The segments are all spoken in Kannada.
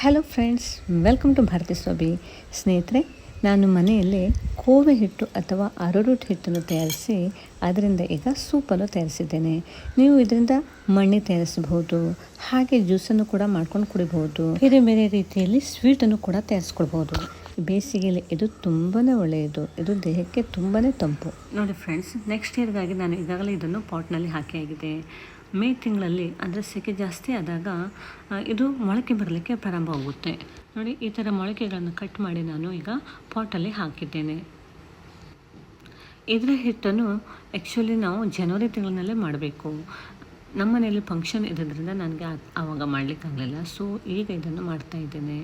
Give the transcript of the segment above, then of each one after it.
Hello friends welcome to Bharathi Swamy ಸ್ನೇಹಿತರೆ ನಾನು ಮನೆಯಲ್ಲಿ ಕೋವೆ ಹಿಟ್ಟು ಅಥವಾ ಅರರೂಟ್ ಹಿಟ್ಟನ್ನು ತಯಾರಿಸಿ ಅದರಿಂದ ಈಗ ಸೂಪನ್ನು ತಯಾರಿಸಿದ್ದೇನೆ. ನೀವು ಇದರಿಂದ ಮಣ್ಣೆ ತಯಾರಿಸಬಹುದು, ಹಾಗೆ ಜ್ಯೂಸನ್ನು ಕೂಡ ಮಾಡ್ಕೊಂಡು ಕುಡಿಬಹುದು. ಬೇರೆ ಬೇರೆ ರೀತಿಯಲ್ಲಿ ಸ್ವೀಟನ್ನು ಕೂಡ ತಯಾರಿಸ್ಕೊಳ್ಬಹುದು. ಬೇಸಿಗೆಯಲ್ಲಿ ಇದು ತುಂಬಾ ಒಳ್ಳೆಯದು, ಇದು ದೇಹಕ್ಕೆ ತುಂಬಾ ತಂಪು. ನೋಡಿ ಫ್ರೆಂಡ್ಸ್ ನೆಕ್ಸ್ಟ್ ಇಯರ್ಗಾಗಿ ನಾನು ಈಗಾಗಲೇ ಇದನ್ನು ಪಾಟ್ನಲ್ಲಿ ಹಾಕಿ ಆಗಿದೆ ಮೇ ತಿಂಗಳಲ್ಲಿ, ಅಂದರೆ ಸೆಕೆ ಜಾಸ್ತಿ ಆದಾಗ ಇದು ಮೊಳಕೆ ಬರಲಿಕ್ಕೆ ಪ್ರಾರಂಭವಾಗುತ್ತೆ ನೋಡಿ, ಈ ಥರ ಮೊಳಕೆಗಳನ್ನು ಕಟ್ ಮಾಡಿ ನಾನು ಈಗ ಪಾಟಲ್ಲಿ ಹಾಕಿದ್ದೇನೆ. ಇದರ ಹಿಟ್ಟನ್ನು ಆ್ಯಕ್ಚುಲಿ ನಾವು ಜನವರಿ ತಿಂಗಳಿನಲ್ಲೇ ಮಾಡಬೇಕು. ನಮ್ಮ ಮನೆಯಲ್ಲಿ ಫಂಕ್ಷನ್ ಇರೋದ್ರಿಂದ ನನಗೆ ಆವಾಗ ಮಾಡಲಿಕ್ಕಾಗಲಿಲ್ಲ ಸೊ ಈಗ ಇದನ್ನು ಮಾಡ್ತಾ ಇದ್ದೇನೆ.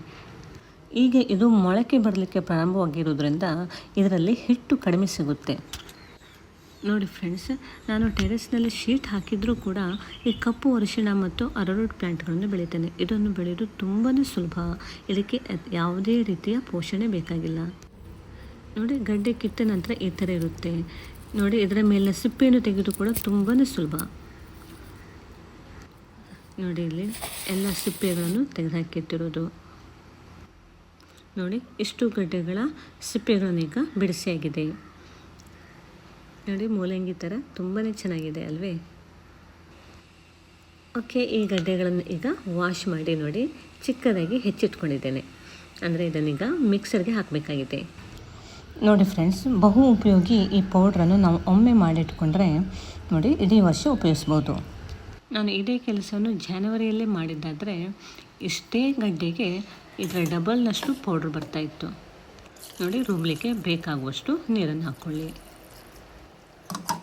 ಈಗ ಇದು ಮೊಳಕೆ ಬರಲಿಕ್ಕೆ ಪ್ರಾರಂಭವಾಗಿರೋದ್ರಿಂದ, ಇದರಲ್ಲಿ ಹಿಟ್ಟು ಕಡಿಮೆ ಸಿಗುತ್ತೆ. ನೋಡಿ ಫ್ರೆಂಡ್ಸ್ ನಾನು ಟೆರೆಸ್ನಲ್ಲಿ ಶೀಟ್ ಹಾಕಿದರೂ ಕೂಡ ಈ ಕಪ್ಪು ಅರಿಶಿಣ ಮತ್ತು ಅರರೋಟ್ ಪ್ಲ್ಯಾಂಟ್ಗಳನ್ನು ಬೆಳಿತೇನೆ. ಇದನ್ನು ಬೆಳೆಯೋದು ತುಂಬಾ ಸುಲಭ. ಇದಕ್ಕೆ ಯಾವುದೇ ರೀತಿಯ ಪೋಷಣೆ ಬೇಕಾಗಿಲ್ಲ. ನೋಡಿ ಗಡ್ಡೆ ಕಿತ್ತ ನಂತರ ಈ ಥರ ಇರುತ್ತೆ. ನೋಡಿ ಇದರ ಮೇಲಿನ ಸಿಪ್ಪೆಯನ್ನು ತೆಗೆದು ಕೂಡ ತುಂಬಾ ಸುಲಭ. ನೋಡಿ ಇಲ್ಲಿ ಎಲ್ಲ ಸಿಪ್ಪೆಗಳನ್ನು ತೆಗೆದುಹಾಕಿಟ್ಟಿರೋದು ನೋಡಿ ಇಷ್ಟು ಗಡ್ಡೆಗಳ ಸಿಪ್ಪೆಗಳನ್ನು ಈಗ ಬಿಡಿಸಿಯಾಗಿದೆ. ನೋಡಿ ಮೂಲಂಗಿ ಥರ ತುಂಬಾ ಚೆನ್ನಾಗಿದೆ ಅಲ್ವೇ? ಓಕೆ, ಈ ಗಡ್ಡೆಗಳನ್ನು ಈಗ ವಾಶ್ ಮಾಡಿ ನೋಡಿ. ಚಿಕ್ಕದಾಗಿ ಹೆಚ್ಚಿಟ್ಕೊಂಡಿದ್ದೇನೆ. ಅಂದರೆ ಇದನ್ನೀಗ ಮಿಕ್ಸರ್ಗೆ ಹಾಕಬೇಕಾಗಿದೆ. ನೋಡಿ ಫ್ರೆಂಡ್ಸ್ ಬಹು ಉಪಯೋಗಿ ಈ ಪೌಡ್ರನ್ನು ನಾವು ಒಮ್ಮೆ ಮಾಡಿಟ್ಕೊಂಡ್ರೆ ನೋಡಿ ಇಡೀ ವರ್ಷ ಉಪಯೋಗಿಸ್ಬೋದು. ನಾನು ಇದೇ ಕೆಲಸವನ್ನು ಜನವರಿಯಲ್ಲೇ ಮಾಡಿದ್ದಾದರೆ ಇಷ್ಟೇ ಗಡ್ಡೆಗೆ ಇದರ ಡಬಲ್ನಷ್ಟು ಪೌಡ್ರ್ ಬರ್ತಾಯಿತ್ತು ನೋಡಿ, ರುಬ್ಲಿಕ್ಕೆ ಬೇಕಾಗುವಷ್ಟು ನೀರನ್ನು ಹಾಕ್ಕೊಳ್ಳಿ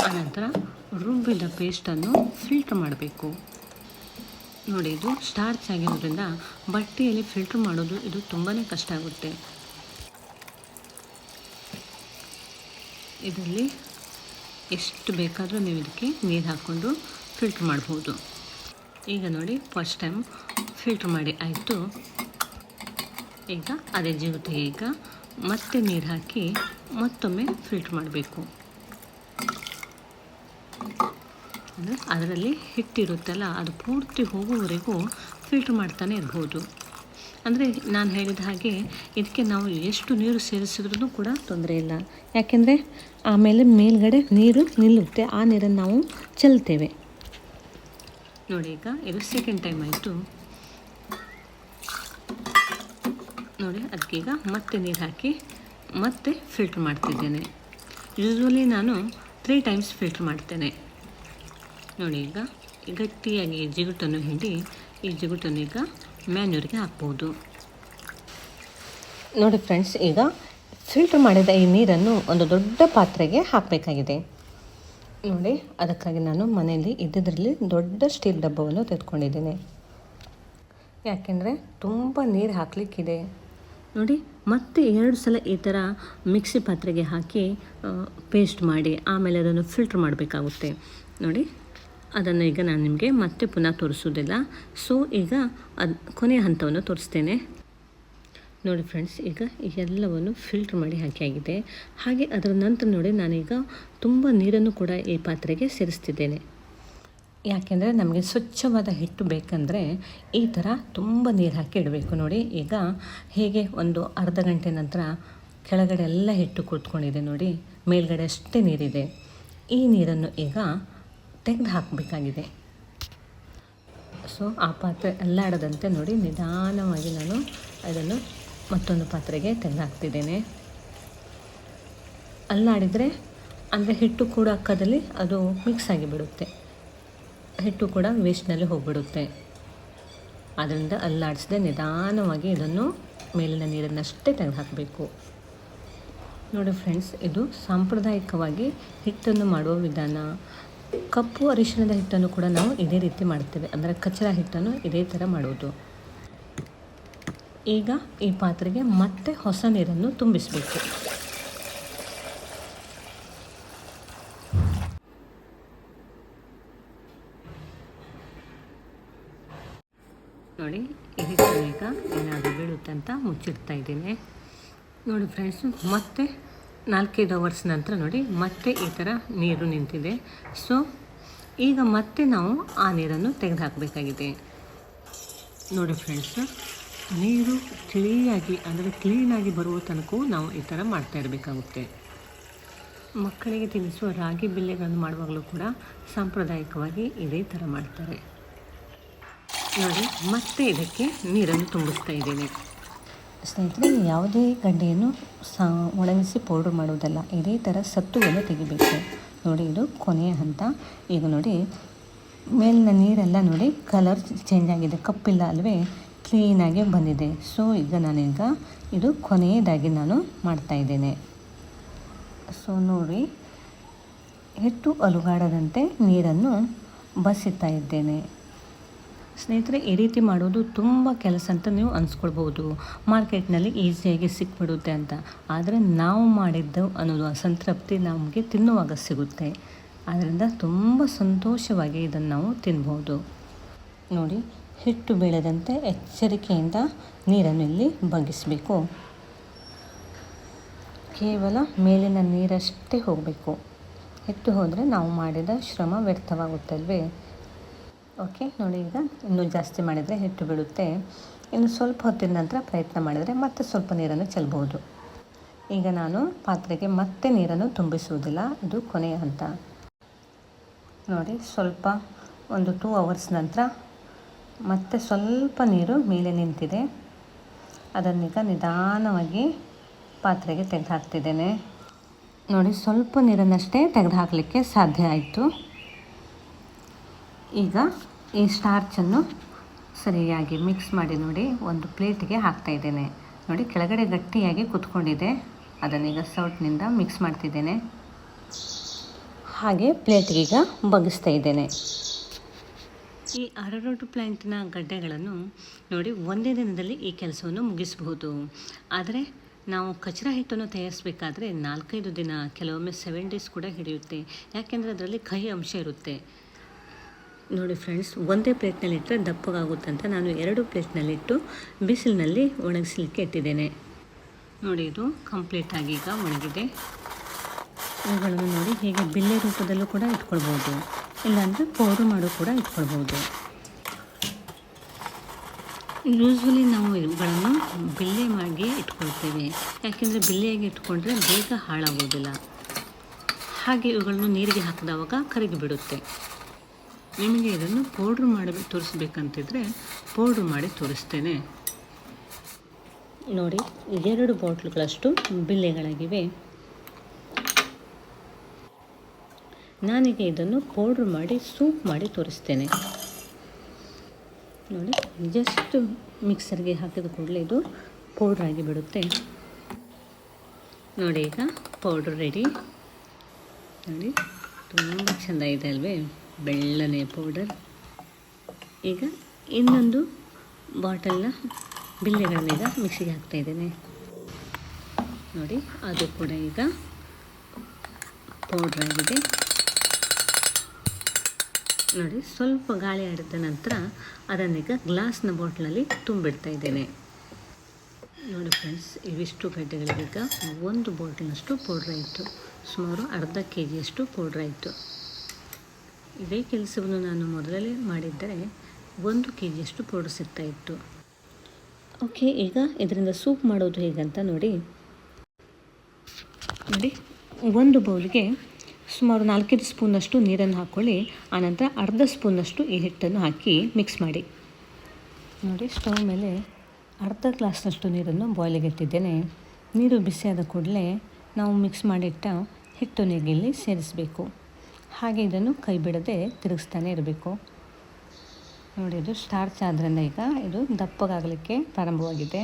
ಆನಂತರ ರುಬ್ಬಿದ ಪೇಸ್ಟನ್ನು ಫಿಲ್ಟ್ರ್ ಮಾಡಬೇಕು. ನೋಡಿ, ಇದು ಸ್ಟಾರ್ಚ್ ಆಗಿರೋದ್ರಿಂದ ಬಟ್ಟೆಯಲ್ಲಿ ಫಿಲ್ಟ್ರ್ ಮಾಡೋದು ಇದು ತುಂಬಾ ಕಷ್ಟ ಆಗುತ್ತೆ. ಇದರಲ್ಲಿ ಎಷ್ಟು ಬೇಕಾದರೂ ನೀವು ಇದಕ್ಕೆ ನೀರು ಹಾಕ್ಕೊಂಡು ಫಿಲ್ಟ್ರ್ ಮಾಡ್ಬೋದು. ಈಗ ನೋಡಿ ಫಸ್ಟ್ ಟೈಮ್ ಫಿಲ್ಟ್ರ್ ಮಾಡಿ ಆಯಿತು. ಈಗ ಅದೇ ಜೀವತೆ ಈಗ ಮತ್ತೆ ನೀರು ಹಾಕಿ ಮತ್ತೊಮ್ಮೆ ಫಿಲ್ಟ್ರ್ ಮಾಡಬೇಕು ಅಂದರೆ ಅದರಲ್ಲಿ ಹಿಟ್ಟಿರುತ್ತಲ್ಲ, ಅದು ಪೂರ್ತಿ ಹೋಗುವವರೆಗೂ ಫಿಲ್ಟ್ರ್ ಮಾಡ್ತಾನೆ ಇರ್ಬೋದು. ಅಂದರೆ ನಾನು ಹೇಳಿದ ಹಾಗೆ ಇದಕ್ಕೆ ನಾವು ಎಷ್ಟು ನೀರು ಸೇರಿಸಿದ್ರೂ ಕೂಡ ತೊಂದರೆ ಇಲ್ಲ. ಯಾಕೆಂದರೆ ಆಮೇಲೆ ಮೇಲ್ಗಡೆ ನೀರು ನಿಲ್ಲುತ್ತೆ, ಆ ನೀರನ್ನು ನಾವು ಚೆಲ್ತೇವೆ. ನೋಡಿ ಈಗ ಇದು ಸೆಕೆಂಡ್ ಟೈಮ್ ಆಯಿತು. ನೋಡಿ ಅದಕ್ಕೀಗ ಮತ್ತೆ ನೀರು ಹಾಕಿ ಮತ್ತೆ ಫಿಲ್ಟ್ರ್ ಮಾಡ್ತಿದ್ದೇನೆ. ಯೂಶ್ವಲಿ ನಾನು ತ್ರೀ ಟೈಮ್ಸ್ ಫಿಲ್ಟ್ರ್ ಮಾಡ್ತೇನೆ. ನೋಡಿ ಈಗ ಗಟ್ಟಿಯಾಗಿ ಜಿಗುಟನ್ನು ಹಿಂಡಿ ಈ ಜಿಗುಟನ್ನು ಈಗ ಮ್ಯಾನ್ಯೂರಿಗೆ ಹಾಕ್ಬೋದು. ನೋಡಿ ಫ್ರೆಂಡ್ಸ್, ಈಗ ಫಿಲ್ಟರ್ ಮಾಡಿದ ಈ ನೀರನ್ನು ಒಂದು ದೊಡ್ಡ ಪಾತ್ರೆಗೆ ಹಾಕಬೇಕಾಗಿದೆ. ನೋಡಿ, ಅದಕ್ಕಾಗಿ ನಾನು ಮನೆಯಲ್ಲಿ ಇದ್ದಿದ್ರಲ್ಲಿ ದೊಡ್ಡ ಸ್ಟೀಲ್ ಡಬ್ಬವನ್ನು ತೆಗೆದುಕೊಂಡಿದ್ದೇನೆ. ಯಾಕೆಂದರೆ ತುಂಬ ನೀರು ಹಾಕಲಿಕ್ಕಿದೆ. ನೋಡಿ, ಮತ್ತೆ ಎರಡು ಸಲ ಈ ಥರ ಮಿಕ್ಸಿ ಪಾತ್ರೆಗೆ ಹಾಕಿ ಪೇಸ್ಟ್ ಮಾಡಿ, ಆಮೇಲೆ ಅದನ್ನು ಫಿಲ್ಟ್ರ್ ಮಾಡಬೇಕಾಗುತ್ತೆ. ನೋಡಿ ಅದನ್ನು ಈಗ ನಾನು ನಿಮಗೆ ಮತ್ತೆ ಪುನಃ ತೋರಿಸೋದಿಲ್ಲ. ಸೊ ಈಗ ಅದು ಕೊನೆಯ ಹಂತವನ್ನು ತೋರಿಸ್ತೇನೆ. ನೋಡಿ ಫ್ರೆಂಡ್ಸ್ ಈಗ ಎಲ್ಲವನ್ನು ಫಿಲ್ಟ್ರ್ ಮಾಡಿ ಹಾಕಿ ಆಗಿದೆ. ಹಾಗೆ ಅದರ ನಂತರ ನೋಡಿ ನಾನೀಗ ತುಂಬ ನೀರನ್ನು ಕೂಡ ಈ ಪಾತ್ರೆಗೆ ಸೇರಿಸ್ತಿದ್ದೇನೆ. ಯಾಕೆಂದರೆ ನಮಗೆ ಸ್ವಚ್ಛವಾದ ಹಿಟ್ಟು ಬೇಕಂದರೆ ಈ ಥರ ತುಂಬ ನೀರು ಹಾಕಿ ಇಡಬೇಕು ನೋಡಿ. ಈಗ ಹೇಗೆ ಒಂದು ಅರ್ಧ ಗಂಟೆ ನಂತರ ಕೆಳಗಡೆ ಎಲ್ಲ ಹಿಟ್ಟು ಕೂತ್ಕೊಂಡಿದೆ ನೋಡಿ. ಮೇಲ್ಗಡೆ ಅಷ್ಟೇ ನೀರಿದೆ. ಈ ನೀರನ್ನು ಈಗ ತೆಗೆದು ಹಾಕಬೇಕಾಗಿದೆ. ಸೊ ಆ ಪಾತ್ರೆ ಅಲ್ಲಾಡದಂತೆ ನೋಡಿ ನಿಧಾನವಾಗಿ ನಾನು ಅದನ್ನು ಮತ್ತೊಂದು ಪಾತ್ರೆಗೆ ತೆಗೆದು ಹಾಕ್ತಿದ್ದೇನೆ. ಅಲ್ಲಾಡಿದರೆ ಅಂದರೆ ಹಿಟ್ಟು ಕೂಡ ಅಕ್ಕದಲ್ಲಿ ಅದು ಮಿಕ್ಸ್ ಆಗಿಬಿಡುತ್ತೆ ಹಿಟ್ಟು ಕೂಡ ವೇಸ್ಟ್ನಲ್ಲಿ ಹೋಗಿಬಿಡುತ್ತೆ. ಅದರಿಂದ ಅಲ್ಲಾಡಿಸದೆ ನಿಧಾನವಾಗಿ ಇದನ್ನು ಮೇಲಿನ ನೀರನ್ನಷ್ಟೇ ತೆಗೆದು ಹಾಕಬೇಕು. ನೋಡಿ ಫ್ರೆಂಡ್ಸ್ ಇದು ಸಾಂಪ್ರದಾಯಿಕವಾಗಿ ಹಿಟ್ಟನ್ನು ಮಾಡುವ ವಿಧಾನ. ಕಪ್ಪು ಅರಿಶಿನದ ಹಿಟ್ಟನ್ನು ಕೂಡ ನಾವು ಇದೇ ರೀತಿ ಮಾಡ್ತೇವೆ. ಅಂದರೆ ಕಚ್ಚರ ಹಿಟ್ಟನ್ನು ಇದೇ ಥರ ಮಾಡುವುದು. ಈಗ ಈ ಪಾತ್ರೆಗೆ ಮತ್ತೆ ಹೊಸ ನೀರನ್ನು ತುಂಬಿಸಬೇಕು. ನೋಡಿ, ಈ ರೀತಿ ಈಗ ಏನಾದರೂ ಬೀಳುತ್ತೆ ಅಂತ ಮುಚ್ಚಿಡ್ತಾ ಇದ್ದೀನಿ. ನೋಡಿ ಫ್ರೆಂಡ್ಸು ಮತ್ತೆ ನಾಲ್ಕೈದು ಅವರ್ಸ್ ನಂತರ ನೋಡಿ ಮತ್ತೆ ಈ ಥರ ನೀರು ನಿಂತಿದೆ. ಸೊ ಈಗ ಮತ್ತೆ ನಾವು ಆ ನೀರನ್ನು ತೆಗೆದು ಹಾಕಬೇಕಾಗಿದೆ ನೋಡಿ ಫ್ರೆಂಡ್ಸ್ ನೀರು ತಿಳಿಯಾಗಿ ಅಂದರೆ ಕ್ಲೀನಾಗಿ ಬರುವ ತನಕ ನಾವು ಈ ಥರ ಮಾಡ್ತಾ ಇರಬೇಕಾಗುತ್ತೆ. ಮಕ್ಕಳಿಗೆ ತಿನ್ನಿಸುವ ರಾಗಿ ಬಿಲ್ಲೆಗಳನ್ನು ಮಾಡುವಾಗಲೂ ಕೂಡ ಸಾಂಪ್ರದಾಯಿಕವಾಗಿ ಇದೇ ಥರ ಮಾಡ್ತಾರೆ. ನೋಡಿ, ಮತ್ತೆ ಇದಕ್ಕೆ ನೀರನ್ನು ತುಂಬಿಸ್ತಾ ಇದ್ದೇನೆ. ಸ್ನೇಹಿತರೆ ಯಾವುದೇ ಗಡ್ಡೆಯನ್ನು ಸಾ, ಒಣಗಿಸಿ ಪೌಡ್ರ್ ಮಾಡುವುದಲ್ಲ, ಇದೇ ಥರ ಸತ್ತುವನ್ನು ತೆಗಿಬೇಕು. ನೋಡಿ, ಇದು ಕೊನೆಯ ಹಂತ. ಈಗ ನೋಡಿ, ಮೇಲಿನ ನೀರೆಲ್ಲ ನೋಡಿ ಕಲರ್ ಚೇಂಜ್ ಆಗಿದೆ. ಕಪ್ಪಿಲ್ಲ ಅಲ್ವೇ ಕ್ಲೀನಾಗಿ ಬಂದಿದೆ. ಸೊ ಈಗ ನಾನೀಗ ಇದು ಕೊನೆಯದಾಗಿ ನಾನು ಮಾಡ್ತಾ ಇದ್ದೇನೆ. ಸೊ ನೋಡಿ, ಹೆಚ್ಚು ಅಲುಗಾಡದಂತೆ ನೀರನ್ನು ಬಸಿತಾ ಇದ್ದೇನೆ. ಸ್ನೇಹಿತರೆ, ಈ ರೀತಿ ಮಾಡೋದು ತುಂಬ ಕೆಲಸ ಅಂತ ನೀವು ಅನ್ಸ್ಕೊಳ್ಬೋದು ಮಾರ್ಕೆಟ್ನಲ್ಲಿ ಈಸಿಯಾಗಿ ಸಿಕ್ಬಿಡುತ್ತೆ ಅಂತ. ಆದರೆ ನಾವು ಮಾಡಿದ್ದು ಅನ್ನೋದು ಸಂತೃಪ್ತಿ ನಮಗೆ ತಿನ್ನುವಾಗ ಸಿಗುತ್ತೆ. ಆದ್ದರಿಂದ ತುಂಬ ಸಂತೋಷವಾಗಿ ಇದನ್ನು ನಾವು ತಿನ್ಬೋದು. ನೋಡಿ, ಹಿಟ್ಟು ಬೀಳದಂತೆ ಎಚ್ಚರಿಕೆಯಿಂದ ನೀರನ್ನು ಇಲ್ಲಿ ಬಗ್ಗಿಸಬೇಕು ಕೇವಲ ಮೇಲಿನ ನೀರಷ್ಟೇ ಹೋಗಬೇಕು. ಹಿಟ್ಟು ಹೋದರೆ ನಾವು ಮಾಡಿದ ಶ್ರಮ ವ್ಯರ್ಥವಾಗುತ್ತಲ್ವೇ? ಓಕೆ ನೋಡಿ ಈಗ ಇನ್ನೂ ಜಾಸ್ತಿ ಮಾಡಿದರೆ ಹಿಟ್ಟು ಬೀಳುತ್ತೆ. ಇನ್ನು ಸ್ವಲ್ಪ ಹೊತ್ತಿನ ನಂತರ ಪ್ರಯತ್ನ ಮಾಡಿದರೆ ಮತ್ತೆ ಸ್ವಲ್ಪ ನೀರನ್ನು ಚೆಲ್ಬೋದು. ಈಗ ನಾನು ಪಾತ್ರೆಗೆ ಮತ್ತೆ ನೀರನ್ನು ತುಂಬಿಸುವುದಿಲ್ಲ ಇದು ಕೊನೆಯ ಹಂತ. ನೋಡಿ, ಸ್ವಲ್ಪ ಒಂದು ಟೂ ಅವರ್ಸ್ ನಂತರ ಮತ್ತೆ ಸ್ವಲ್ಪ ನೀರು ಮೇಲೆ ನಿಂತಿದೆ. ಅದನ್ನೀಗ ನಿಧಾನವಾಗಿ ಪಾತ್ರೆಗೆ ತೆಗೆದು ಹಾಕ್ತಿದ್ದೇನೆ. ನೋಡಿ, ಸ್ವಲ್ಪ ನೀರನ್ನಷ್ಟೇ ತೆಗೆದು ಹಾಕಲಿಕ್ಕೆ ಸಾಧ್ಯ ಆಯಿತು. ಈಗ ಈ ಸ್ಟಾರ್ಚನ್ನು ಸರಿಯಾಗಿ ಮಿಕ್ಸ್ ಮಾಡಿ ನೋಡಿ ಒಂದು ಪ್ಲೇಟಿಗೆ ಹಾಕ್ತಾ ಇದ್ದೇನೆ. ನೋಡಿ ಕೆಳಗಡೆ ಗಟ್ಟಿಯಾಗಿ ಕುತ್ಕೊಂಡಿದೆ. ಅದನ್ನೀಗ ಸೌಟ್ನಿಂದ ಮಿಕ್ಸ್ ಮಾಡ್ತಿದ್ದೇನೆ. ಹಾಗೆ ಪ್ಲೇಟ್ಗೀಗ ಬಗ್ಗಿಸ್ತಾ ಇದ್ದೇನೆ. ಈ ಅರರೋಟು ಪ್ಲ್ಯಾಂಟಿನ ಗಡ್ಡೆಗಳನ್ನು ನೋಡಿ ಒಂದೇ ದಿನದಲ್ಲಿ ಈ ಕೆಲಸವನ್ನು ಮುಗಿಸಬಹುದು. ಆದರೆ ನಾವು ಕಚರ ಹಿಟ್ಟನ್ನು ತಯಾರಿಸಬೇಕಾದ್ರೆ ನಾಲ್ಕೈದು ದಿನ, ಕೆಲವೊಮ್ಮೆ ಸೆವೆನ್ ಡೇಸ್ ಕೂಡ ಹಿಡಿಯುತ್ತೆ. ಯಾಕೆಂದರೆ ಅದರಲ್ಲಿ ಕಹಿ ಅಂಶ ಇರುತ್ತೆ. ನೋಡಿ ಫ್ರೆಂಡ್ಸ್ ಒಂದೇ ಪ್ಲೇಟ್ನಲ್ಲಿಟ್ಟರೆ ಅಂತ ನಾನು ಎರಡು ಪ್ಲೇಟ್ನಲ್ಲಿಟ್ಟು ಬಿಸಿಲಿನಲ್ಲಿ ಒಣಗಿಸಲಿಕ್ಕೆ ಇಟ್ಟಿದ್ದೇನೆ. ನೋಡಿ ಇದು ಕಂಪ್ಲೀಟಾಗಿ ಈಗ ಒಣಗಿದೆ. ಇವುಗಳನ್ನು ನೋಡಿ ಹೀಗೆ ಬಿಲ್ಲೆ ರೂಪದಲ್ಲೂ ಕೂಡ ಇಟ್ಕೊಳ್ಬೋದು. ಇಲ್ಲಾಂದರೆ ಪೌಡ್ರ್ ಮಾಡು ಕೂಡ ಇಟ್ಕೊಳ್ಬೋದು. ಯೂಸ್ವಲಿ ನಾವು ಇವುಗಳನ್ನು ಬಿಲ್ಲೆ ಮಾಡಿ ಇಟ್ಕೊಳ್ತೇವೆ. ಯಾಕೆಂದರೆ ಬಿಲ್ಲೆಯಾಗಿ ಇಟ್ಕೊಂಡ್ರೆ ಬೇಗ ಹಾಳಾಗೋದಿಲ್ಲ. ಹಾಗೆ ಇವುಗಳನ್ನು ನೀರಿಗೆ ಹಾಕಿದವಾಗ ಕರಗಿ ಬಿಡುತ್ತೆ. ನಿಮಗೆ ಇದನ್ನು ಪೌಡ್ರ್ ಮಾಡಿ ತೋರಿಸ್ಬೇಕಂತಿದ್ರೆ ಪೌಡ್ರ್ ಮಾಡಿ ತೋರಿಸ್ತೇನೆ. ನೋಡಿ, ಎರಡು ಬಾಟ್ಲುಗಳಷ್ಟು ಬಿಲ್ಲೆಗಳಾಗಿವೆ. ನಾನೀಗ ಇದನ್ನು ಪೌಡ್ರ್ ಮಾಡಿ ಸೂಪ್ ಮಾಡಿ ತೋರಿಸ್ತೇನೆ. ನೋಡಿ ಜಸ್ಟ್ ಮಿಕ್ಸರ್ಗೆ ಹಾಕಿದ ಕೂಡಲೇ ಇದು ಪೌಡ್ರ್ ಆಗಿ ಬಿಡುತ್ತೆ ನೋಡಿ, ಈಗ ಪೌಡ್ರ್ ರೆಡಿ ನೋಡಿ, ತುಂಬ ಚೆಂದ ಇದೆ ಅಲ್ವೇ? ಬೆಳ್ಳನೆ ಪೌಡರ್ ಈಗ ಇನ್ನೊಂದು ಬಾಟಲ್ನ ಬಿಲ್ಲೆಗಳನ್ನೀಗ ಮಿಕ್ಸಿಗೆ ಹಾಕ್ತಾ ಇದ್ದೇನೆ. ನೋಡಿ, ಅದು ಕೂಡ ಈಗ ಪೌಡ್ರ್ ಆಗಿದೆ. ನೋಡಿ, ಸ್ವಲ್ಪ ಗಾಳಿ ಆಡಿದ ನಂತರ ಅದನ್ನೀಗ ಗ್ಲಾಸ್ನ ಬಾಟ್ಲಲ್ಲಿ ತುಂಬಿಡ್ತಾ ಇದ್ದೇನೆ. ನೋಡಿ ಫ್ರೆಂಡ್ಸ್ ಇವಿಷ್ಟು ಗಡ್ಡೆಗಳಿಗೀಗ ಒಂದು ಬಾಟಲ್ನಷ್ಟು ಪೌಡ್ರ್ ಆಯಿತು. ಸುಮಾರು ಅರ್ಧ ಕೆ ಜಿಯಷ್ಟು ಪೌಡ್ರ್ ಆಯಿತು. ಇದೇ ಕೆಲಸವನ್ನು ನಾನು ಮೊದಲೇ ಮಾಡಿದ್ದರೆ ಒಂದು ಕೆ ಜಿಯಷ್ಟು ಪೌಡರ್ ಸಿಗ್ತಾ ಇತ್ತು. ಓಕೆ, ಈಗ ಇದರಿಂದ ಸೂಪ್ ಮಾಡೋದು ಹೇಗಂತ ನೋಡಿ. ನೋಡಿ, ಒಂದು ಬೌಲ್ಗೆ ಸುಮಾರು ನಾಲ್ಕೈದು ಸ್ಪೂನಷ್ಟು ನೀರನ್ನು ಹಾಕ್ಕೊಳ್ಳಿ ಆನಂತರ ಅರ್ಧ ಸ್ಪೂನಷ್ಟು ಈ ಹಿಟ್ಟನ್ನು ಹಾಕಿ ಮಿಕ್ಸ್ ಮಾಡಿ. ನೋಡಿ, ಸ್ಟವ್ ಮೇಲೆ ಅರ್ಧ ಗ್ಲಾಸ್ನಷ್ಟು ನೀರನ್ನು ಬಾಯ್ಲಿಗೆ ಇಟ್ಟಿದ್ದೇನೆ ನೀರು ಬಿಸಿಯಾದ ಕೂಡಲೇ ನಾವು ಮಿಕ್ಸ್ ಮಾಡಿಟ್ಟ ಹಿಟ್ಟು ನೀರಿಗೆ ಸೇರಿಸಬೇಕು. ಹಾಗೆ ಇದನ್ನು ಕೈ ಬಿಡದೆ ತಿರುಗಿಸ್ತಾನೆ ಇರಬೇಕು. ನೋಡಿ, ಇದು ಸ್ಟಾರ್ಚ್ ಆದ್ದರಿಂದ ಈಗ ಇದು ದಪ್ಪಗಾಗಲಿಕ್ಕೆ ಪ್ರಾರಂಭವಾಗಿದೆ.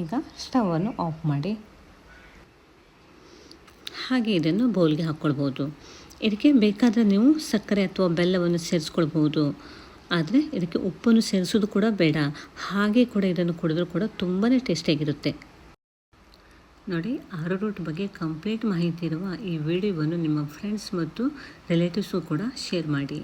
ಈಗ ಸ್ಟವನ್ನು ಆಫ್ ಮಾಡಿ. ಹಾಗೆ ಇದನ್ನು ಬೌಲ್ಗೆ ಹಾಕ್ಕೊಳ್ಬೋದು. ಇದಕ್ಕೆ ಬೇಕಾದರೆ ನೀವು ಸಕ್ಕರೆ ಅಥವಾ ಬೆಲ್ಲವನ್ನು ಸೇರಿಸ್ಕೊಳ್ಬೋದು. ಆದರೆ ಇದಕ್ಕೆ ಉಪ್ಪನ್ನು ಸೇರಿಸೋದು ಕೂಡ ಬೇಡ. ಹಾಗೆ ಕೂಡ ಇದನ್ನು ಕುಡಿದ್ರೂ ಕೂಡ ತುಂಬಾ ಟೇಸ್ಟಿಯಾಗಿರುತ್ತೆ ನೋಡಿ, ಆರೋರೂಟ್ ಬಗ್ಗೆ ಕಂಪ್ಲೀಟ್ ಮಾಹಿತಿ ಇರುವ ಈ ವಿಡಿಯೋವನ್ನು ನಿಮ್ಮ ಫ್ರೆಂಡ್ಸ್ ಮತ್ತು ರಿಲೇಟಿವ್ಸು ಕೂಡ ಶೇರ್ ಮಾಡಿ.